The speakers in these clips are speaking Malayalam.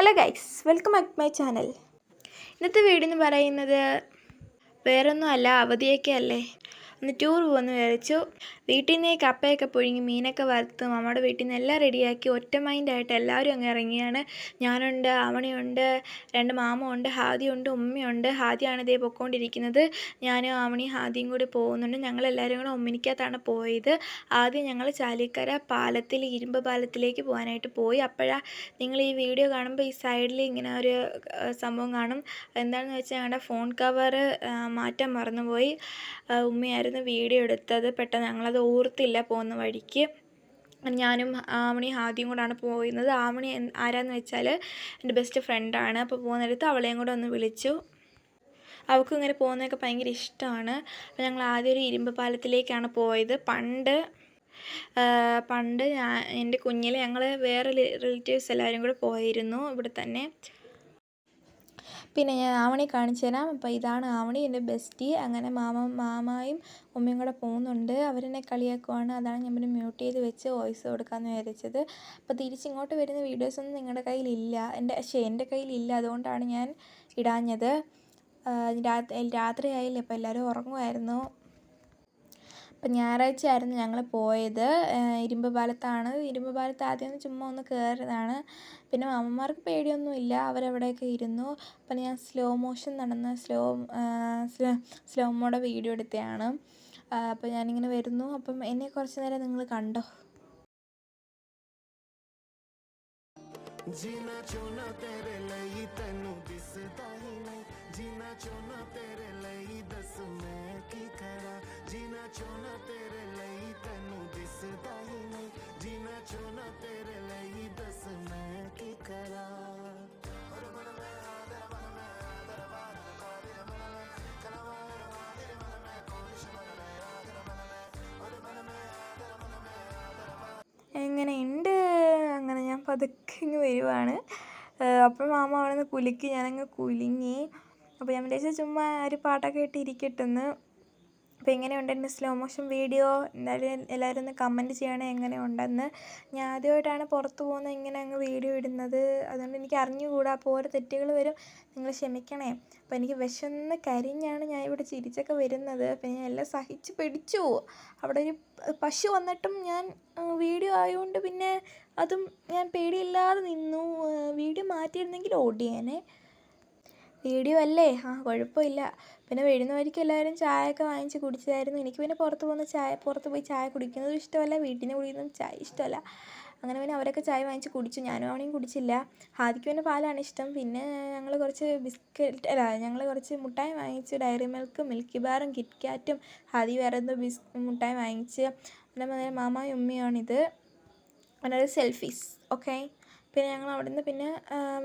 Hello guys welcome back my channel ഇന്നത്തെ വീഡിയോ എന്ന് പറയുന്നത് വേറൊന്നും അല്ല അവധിയൊക്കെ അല്ലേ? ഒന്ന് ടൂർ പോകുമെന്ന് വിചാരിച്ചു. വീട്ടിൽ നിന്ന് കപ്പയൊക്കെ പുഴുങ്ങി മീനൊക്കെ വറുത്ത് നമ്മുടെ വീട്ടിൽ നിന്ന് എല്ലാം റെഡിയാക്കി ഒറ്റ മൈൻഡായിട്ട് എല്ലാവരും അങ്ങ് ഇറങ്ങിയാണ്. ഞാനുണ്ട് അവണിയുണ്ട് രണ്ട് മാമയുണ്ട് ഹാദിയുണ്ട് ഉമ്മയുണ്ട്. ഹാദിയാണ് ഇതേ പൊക്കോണ്ടിരിക്കുന്നത്. ഞാനും അവണി ഹാദിയും കൂടി പോകുന്നുണ്ട്. ഞങ്ങളെല്ലാവരും കൂടെ ഒമ്മിനിക്കകത്താണ് പോയത്. ആദ്യം ഞങ്ങൾ ചാലിക്കര പാലത്തിൽ ഇരുമ്പ് പാലത്തിലേക്ക് പോകാനായിട്ട് പോയി. അപ്പോഴാണ് നിങ്ങൾ ഈ വീഡിയോ കാണുമ്പോൾ ഈ സൈഡിൽ ഇങ്ങനെ ഒരു സംഭവം കാണും. എന്താണെന്ന് വെച്ചാൽ ഞങ്ങളുടെ ഫോൺ കവർ മാറ്റാൻ മറന്നുപോയി. ആ, ഉമ്മയായിരുന്നു വീഡിയോ എടുത്തത് പെട്ടെന്ന് ഞങ്ങളത് ഓർത്തില്ല പോകുന്ന വഴിക്ക്. ഞാനും ആമണി ആദ്യം കൂടാണ് പോയിരുന്നത്. ആമണി ആരാന്ന് വെച്ചാൽ എന്റെ ബെസ്റ്റ് ഫ്രണ്ടാണ് അപ്പോൾ പോകുന്നിടത്ത് അവളെയും കൂടെ ഒന്ന് വിളിച്ചു. അവൾക്കും ഇങ്ങനെ പോകുന്നതൊക്കെ ഭയങ്കര ഇഷ്ടമാണ് അപ്പോൾ ഞങ്ങൾ ആദ്യം ഒരു ഇരുമ്പ് പാലത്തിലേക്കാണ് പോയത്. പണ്ട് പണ്ട് ഞാൻ എന്റെ കുഞ്ഞിൽ ഞങ്ങൾ വേറെ റിലേറ്റീവ്സ് എല്ലാവരും കൂടെ പോയിരുന്നു. ഇവിടെ തന്നെ പിന്നെ ഞാൻ ആവണി കാണിച്ചു തരാം. അപ്പോൾ ഇതാണ് ആവണി എന്റെ ബെസ്റ്റി. അങ്ങനെ മാമ മാമായും ഉമ്മയും കൂടെ പോകുന്നുണ്ട്. അവരെന്നെ കളിയാക്കുവാണ്. അതാണ് ഞാൻ പിന്നെ മ്യൂട്ട് ചെയ്ത് വെച്ച് വോയിസ് കൊടുക്കാമെന്ന് വിചാരിച്ചത്. അപ്പോൾ തിരിച്ചിങ്ങോട്ട് വരുന്ന വീഡിയോസൊന്നും നിങ്ങളുടെ കയ്യിലില്ല. എന്റെ പക്ഷേ എന്റെ കയ്യിലില്ല. അതുകൊണ്ടാണ് ഞാൻ ഇടാഞ്ഞത്. രാത്രി രാത്രിയായില്ലേ. അപ്പോൾ എല്ലാവരും ഉറങ്ങുമായിരുന്നു ഇപ്പം ഞായറാഴ്ച ആയിരുന്നു ഞങ്ങൾ പോയത് ഇരുമ്പ് പാലത്താണ്. ഇരുമ്പ് പാലത്ത് ആദ്യം ഒന്ന് ചുമ്മാ ഒന്ന് കയറിയതാണ് പിന്നെ അമ്മമാർക്ക് പേടിയൊന്നും ഇല്ല അവരവിടെയൊക്കെ ഇരുന്നു. അപ്പം ഞാൻ സ്ലോ മോഷൻ നടന്ന സ്ലോ സ്ലോ മോടെ വീഡിയോ എടുത്തതാണ് അപ്പം ഞാനിങ്ങനെ വരുന്നു. അപ്പം എന്നെ കുറച്ച് നേരം നിങ്ങൾ കണ്ടോ? जीना चुना तेरे लिए പതുക്കെ ഇങ്ങ് വരുവാണ്. അപ്പം മാമ അവിടെ നിന്ന് കുലുക്കി ഞാനങ്ങ് കുലുങ്ങി. അപ്പോൾ ഞാൻ വിചാരിച്ചു ചുമ്മാ ഒരു പാട്ടൊക്കെ ഇട്ട് ഇരിക്കട്ടെന്ന് അപ്പോൾ എങ്ങനെയുണ്ട് എന്റെ സ്ലോ മോഷൻ വീഡിയോ എന്തായാലും എല്ലാവരും ഒന്ന് കമന്റ് ചെയ്യണേ എങ്ങനെയുണ്ടെന്ന്. ഞാൻ ആദ്യമായിട്ടാണ് പുറത്ത് പോകുന്നത് ഇങ്ങനെ അങ്ങ് വീഡിയോ ഇടുന്നത്. അതുകൊണ്ട് എനിക്ക് അറിഞ്ഞുകൂടാ അപ്പോൾ ഓരോ തെറ്റുകൾ വരും. നിങ്ങൾ ക്ഷമിക്കണേ. അപ്പോൾ എനിക്ക് വിശന്ന് കരിഞ്ഞാണ് ഞാൻ ഇവിടെ ചിരിച്ചൊക്കെ വരുന്നത്. അപ്പോൾ ഞാൻ എല്ലാം സഹിച്ച് പിടിച്ചു. അവിടെ ഒരു പശു വന്നിട്ടും ഞാൻ വീഡിയോ ആയതുകൊണ്ട് പിന്നെ അതും ഞാൻ പേടിയില്ലാതെ നിന്നു. വീഡിയോ മാറ്റിയിരുന്നെങ്കിൽ ഓടിയേനെ. വീഡിയോ അല്ലേ ആ കുഴപ്പമില്ല. പിന്നെ വരുന്ന എല്ലാവരും ചായയൊക്കെ വാങ്ങിച്ച് കുടിച്ചതായിരുന്നു. എനിക്ക് പിന്നെ പുറത്ത് പോകുന്ന ചായ പുറത്ത് പോയി ചായ കുടിക്കുന്നതും ഇഷ്ടമല്ല. വീട്ടിൽ കുടിക്കുന്നതും ചായ ഇഷ്ടമല്ല. അങ്ങനെ പിന്നെ അവരൊക്കെ ചായ വാങ്ങിച്ച് കുടിച്ചു. ഞാനും അവനെയും കുടിച്ചില്ല. ഹാദിക്ക് പിന്നെ പാലാണ് ഇഷ്ടം. പിന്നെ ഞങ്ങൾ കുറച്ച് ബിസ്ക്കറ്റ് അല്ല ഞങ്ങൾ കുറച്ച് മുട്ടായി വാങ്ങിച്ചു ഡയറി മിൽക്കും മിൽക്കി ബാറും കിറ്റ്കാറ്റും ഹാദി വേറെ എന്തോ ബിസ് മുട്ടായി വാങ്ങിച്ച്. പിന്നെ മാമായും ഉമ്മയാണിത് അങ്ങനെ സെൽഫീസ് ഓക്കെ? പിന്നെ ഞങ്ങൾ അവിടെ നിന്ന് പിന്നെ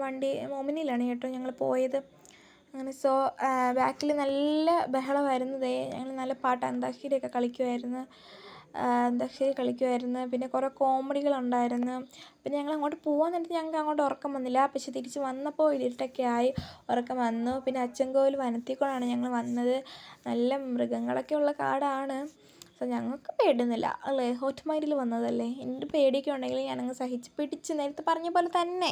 വണ്ടി മോമിനിയിലാണ് കേട്ടോ ഞങ്ങൾ പോയത്. അങ്ങനെ സോ ബാക്കിൽ നല്ല ബഹളമായിരുന്നു. ദേ ഞങ്ങൾ നല്ല പാട്ട് അന്താക്ഷരിയൊക്കെ കളിക്കുമായിരുന്നു അന്താക്ഷരി കളിക്കുമായിരുന്നു പിന്നെ കുറേ കോമഡികളുണ്ടായിരുന്നു. പിന്നെ ഞങ്ങൾ അങ്ങോട്ട് പോകാൻ നേരത്ത് ഞങ്ങൾക്ക് അങ്ങോട്ട് ഉറക്കം വന്നില്ല. പക്ഷെ തിരിച്ച് വന്നപ്പോൾ ഇരുട്ടൊക്കെ ആയി ഉറക്കം വന്നു. പിന്നെ അച്ചൻകോവിൽ വനത്തിക്കൂടാണ് ഞങ്ങൾ വന്നത്. നല്ല മൃഗങ്ങളൊക്കെ ഉള്ള കാടാണ്. സോ ഞങ്ങൾക്ക് പേടുന്നില്ല അല്ലേ? ഹോട്ട് മൈൻഡിൽ വന്നതല്ലേ? എന്റെ പേടിയൊക്കെ ഉണ്ടെങ്കിൽ ഞാനങ്ങ് സഹിച്ച് പിടിച്ച് നേരത്തെ പറഞ്ഞ പോലെ തന്നെ.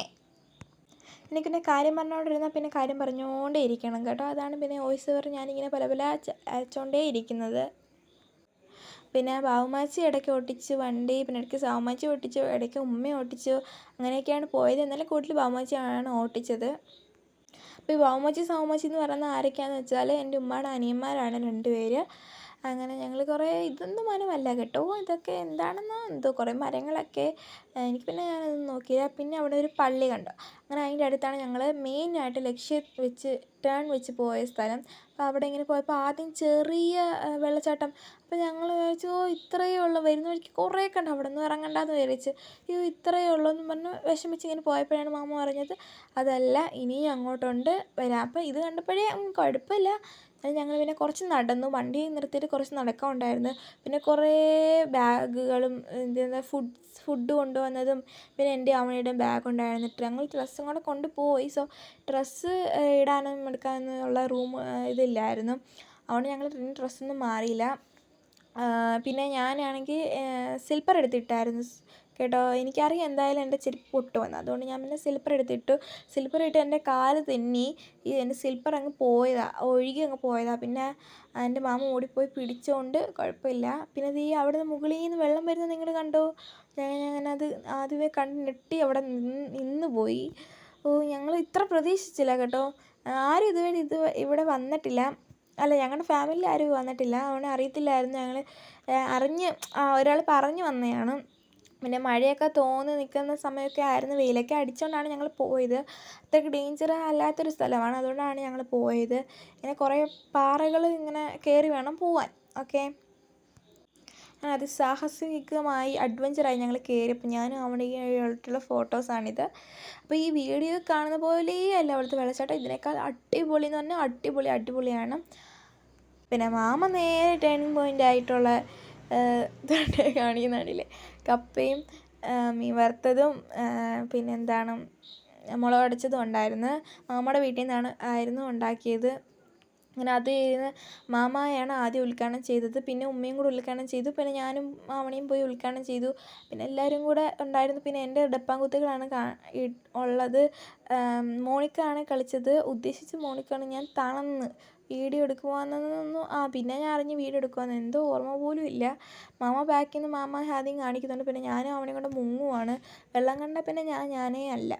എനിക്ക് പിന്നെ കാര്യം പറഞ്ഞുകൊണ്ടിരുന്നാൽ പിന്നെ കാര്യം പറഞ്ഞുകൊണ്ടേ ഇരിക്കണം കേട്ടോ. അതാണ് പിന്നെ വോയിസ് ഓവർ ഞാനിങ്ങനെ പല പല അയച്ചുകൊണ്ടേ ഇരിക്കുന്നത്. പിന്നെ ബാവുമാച്ചി ഇടയ്ക്ക് ഓട്ടിച്ചു വണ്ടി പിന്നെ ഇടയ്ക്ക് സാവുമാച്ചി ഓട്ടിച്ചു ഇടയ്ക്ക് ഉമ്മ ഓട്ടിച്ചു അങ്ങനെയൊക്കെയാണ് പോയത്. എന്നാലും കൂടുതൽ ബാവുമാച്ചിയാണ് ഓട്ടിച്ചത്. അപ്പോൾ ഈ ബാവുമാച്ചി സാവുമാച്ചി എന്ന് പറയുന്നത് ആരൊക്കെയാണെന്ന് വെച്ചാൽ എന്റെ ഉമ്മയുടെ അനിയന്മാരാണ് രണ്ടുപേര് അങ്ങനെ ഞങ്ങൾ കുറേ ഇതൊന്നും മനമല്ല കേട്ടോ. ഇതൊക്കെ എന്താണെന്നോ? എന്തോ കുറേ മരങ്ങളൊക്കെ. എനിക്ക് പിന്നെ ഞാനതൊന്നും നോക്കിയില്ല. പിന്നെ അവിടെ ഒരു പള്ളി കണ്ടു. അങ്ങനെ അതിന്റെ അടുത്താണ് ഞങ്ങൾ മെയിനായിട്ട് ലക്ഷ്യം വെച്ച് ടേൺ വെച്ച് പോയ സ്ഥലം. അപ്പോൾ അവിടെ ഇങ്ങനെ പോയപ്പോൾ ആദ്യം ചെറിയ വെള്ളച്ചാട്ടം. അപ്പോൾ ഞങ്ങൾ വിചാരിച്ചു ഓ ഇത്രയേ ഉള്ളൂ. വരുന്ന വഴിക്ക് കുറേ കണ്ട്. അവിടെ നിന്ന് ഇറങ്ങണ്ടെന്ന് വിചാരിച്ച്. അയ്യോ ഇത്രയേ ഉള്ളൂ എന്ന് പറഞ്ഞ് വിഷമിച്ച് ഇങ്ങനെ പോയപ്പോഴാണ് മാമ പറഞ്ഞത്. അതല്ല ഇനിയും അങ്ങോട്ടുണ്ട് വരാം. അപ്പോൾ ഇത് കണ്ടപ്പോഴേ കുഴപ്പമില്ല അത് ഞങ്ങൾ പിന്നെ കുറച്ച് നടന്നു. വണ്ടി നിർത്തിയിട്ട് കുറച്ച് നടക്കാൻ ഉണ്ടായിരുന്നു. പിന്നെ കുറേ ബാഗുകളും എന്താ ഫുഡ് ഫുഡ് കൊണ്ടുവന്നതും പിന്നെ എന്റെ അമ്മയുടെയും ബാഗ് ഉണ്ടായിരുന്നു. ഞങ്ങൾ ഡ്രസ്സും കൂടെ കൊണ്ടുപോയി. സോ ഡ്രസ്സ് ഇടാനും എടുക്കാനും ഉള്ള റൂം ഇതില്ലായിരുന്നു. അതുകൊണ്ട് ഞങ്ങൾ ഡ്രസ്സൊന്നും മാറിയില്ല. പിന്നെ ഞാനാണെങ്കിൽ സ്ലിപ്പർ എടുത്തിട്ടായിരുന്നു. കേട്ടോ. എനിക്കറിയാം എന്തായാലും എന്റെ ചെരുപ്പ് പൊട്ടുമെന്ന് അതുകൊണ്ട് ഞാൻ പിന്നെ സ്ലിപ്പർ എടുത്തിട്ടു. സ്ലിപ്പർ ഇട്ട് എന്റെ കാൽ തെന്നി. ഈ എന്റെ സ്ലിപ്പർ അങ്ങ് പോയതാണ് ഒഴുകി അങ്ങ് പോയതാണ് പിന്നെ എന്റെ മാമ ഓടിപ്പോയി പിടിച്ചോണ്ട് കുഴപ്പമില്ല. പിന്നെ ഈ അവിടെ നിന്ന് മുകളിൽ നിന്ന് വെള്ളം വരുന്നത് നിങ്ങൾ കണ്ടോ? ഞാൻ അത് ആദ്യമേ കണ്ട് ഞെട്ടി അവിടെ നിന്ന് പോയി. ഓ ഞങ്ങൾ ഇത്ര പ്രതീക്ഷിച്ചില്ല കേട്ടോ. ആരും ഇതുവരെ ഇത് ഇവിടെ വന്നിട്ടില്ല. അല്ല ഞങ്ങളുടെ ഫാമിലി ആരും വന്നിട്ടില്ല. അതുകൊണ്ട് അറിയത്തില്ലായിരുന്നു. ഞങ്ങൾ അറിഞ്ഞ് ഒരാൾ പറഞ്ഞു വന്നതാണ്. പിന്നെ മഴയൊക്കെ തോന്നി നിൽക്കുന്ന സമയമൊക്കെ ആയിരുന്നു. വെയിലൊക്കെ അടിച്ചുകൊണ്ടാണ് ഞങ്ങൾ പോയത്. അത്രയ്ക്ക് ഡേഞ്ചർ അല്ലാത്തൊരു സ്ഥലമാണ്. അതുകൊണ്ടാണ് ഞങ്ങൾ പോയത്. ഇങ്ങനെ കുറേ പാറകൾ ഇങ്ങനെ കയറി വേണം പോവാൻ. ഓക്കെ? അത് അതിസാഹസികമായി അഡ്വഞ്ചറായി ഞങ്ങൾ കയറിയപ്പോൾ ഞാനും അവിടെ ആയിട്ടുള്ള ഫോട്ടോസാണിത്. അപ്പോൾ ഈ വീഡിയോ കാണുന്ന പോലെ അല്ല അവിടുത്തെ വെള്ളച്ചാട്ടം. ഇതിനേക്കാൾ അടിപൊളി എന്ന് പറഞ്ഞാൽ അടിപൊളി അടിപൊളിയാണ്. പിന്നെ മാമ നേരെ ടേണിംഗ് പോയിന്റ് ആയിട്ടുള്ള ഇതൊക്കെ കാണിക്കുന്നുണ്ടല്ലേ കപ്പയും മീൻ വറുത്തതും പിന്നെന്താണ് മുളകടച്ചതും ഉണ്ടായിരുന്നു. മാമയുടെ വീട്ടിൽ നിന്നാണ് ആയിരുന്നു ഉണ്ടാക്കിയത്. അങ്ങനെ അത് ഇരുന്ന് മാമയാണ് ആദ്യം ഉദ്ഘാടനം ചെയ്തത്. പിന്നെ ഉമ്മയും കൂടെ ഉദ്ഘാടനം ചെയ്തു. പിന്നെ ഞാനും മാമണിയും പോയി ഉദ്ഘാടനം ചെയ്തു. പിന്നെ എല്ലാവരും കൂടെ ഉണ്ടായിരുന്നു. പിന്നെ എന്റെ ഡപ്പാങ്കുത്തുകളാണ് കാ ഉള്ളത്. മോണിക്കാണ് കളിച്ചത്. ഉദ്ദേശിച്ച് മോണിക്കാണ് ഞാൻ തളർന്ന് വീഡിയോ എടുക്കുവാന്നൊന്നും ആ പിന്നെ ഞാൻ അറിഞ്ഞ് വീഡിയോ എടുക്കുവാന്ന്. എന്തോ ഓർമ്മ പോലും ഇല്ല. മാമ ബാക്കിൽ നിന്ന് മാമ ആദ്യം കാണിക്കുന്നുണ്ട്. പിന്നെ ഞാനും അവനെയും കൊണ്ട് മുങ്ങുവാണ്. വെള്ളം കണ്ടാൽ പിന്നെ ഞാൻ ഞാനേ അല്ല.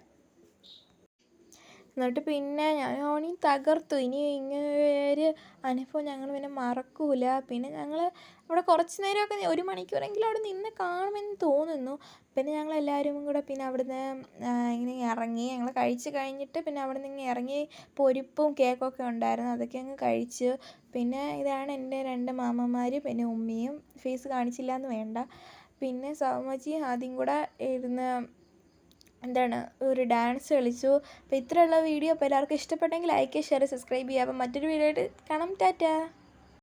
എന്നിട്ട് പിന്നെ ഞാൻ ഓണി തകർത്തു. ഇനി ഇങ്ങനെ ഒരു അനുഭവം ഞങ്ങൾ പിന്നെ മറക്കൂല. പിന്നെ ഞങ്ങൾ അവിടെ കുറച്ച് നേരമൊക്കെ ഒരു മണിക്കൂറെങ്കിലും അവിടെ നിന്ന് കാണുമെന്ന് തോന്നുന്നു. പിന്നെ ഞങ്ങൾ എല്ലാവരും കൂടെ പിന്നെ അവിടുന്ന് ഇങ്ങനെ ഇറങ്ങി. ഞങ്ങൾ കഴിച്ച് കഴിഞ്ഞിട്ട് പിന്നെ അവിടെ നിന്ന് ഇറങ്ങി പൊരിപ്പും കേക്കൊക്കെ ഉണ്ടായിരുന്നു. അതൊക്കെ അങ്ങ് കഴിച്ച്. പിന്നെ ഇതാണ് എന്റെ രണ്ട് മാമന്മാർ പിന്നെ ഉമ്മയും. ഫേസ് കാണിച്ചില്ല എന്ന് വേണ്ട. പിന്നെ സൗമജി ആദ്യം കൂടെ ഇരുന്ന് എന്താണ് ഒരു ഡാൻസ് കളിച്ചു. അപ്പോൾ ഇത്രയുള്ള വീഡിയോ അപ്പോൾ എല്ലാവർക്കും ഇഷ്ടപ്പെട്ടെങ്കിൽ ലൈക്ക് ഷെയർ സബ്സ്ക്രൈബ് ചെയ്യുക അപ്പോൾ മറ്റൊരു വീഡിയോ ആയിട്ട് കാണാം. ടാറ്റാ.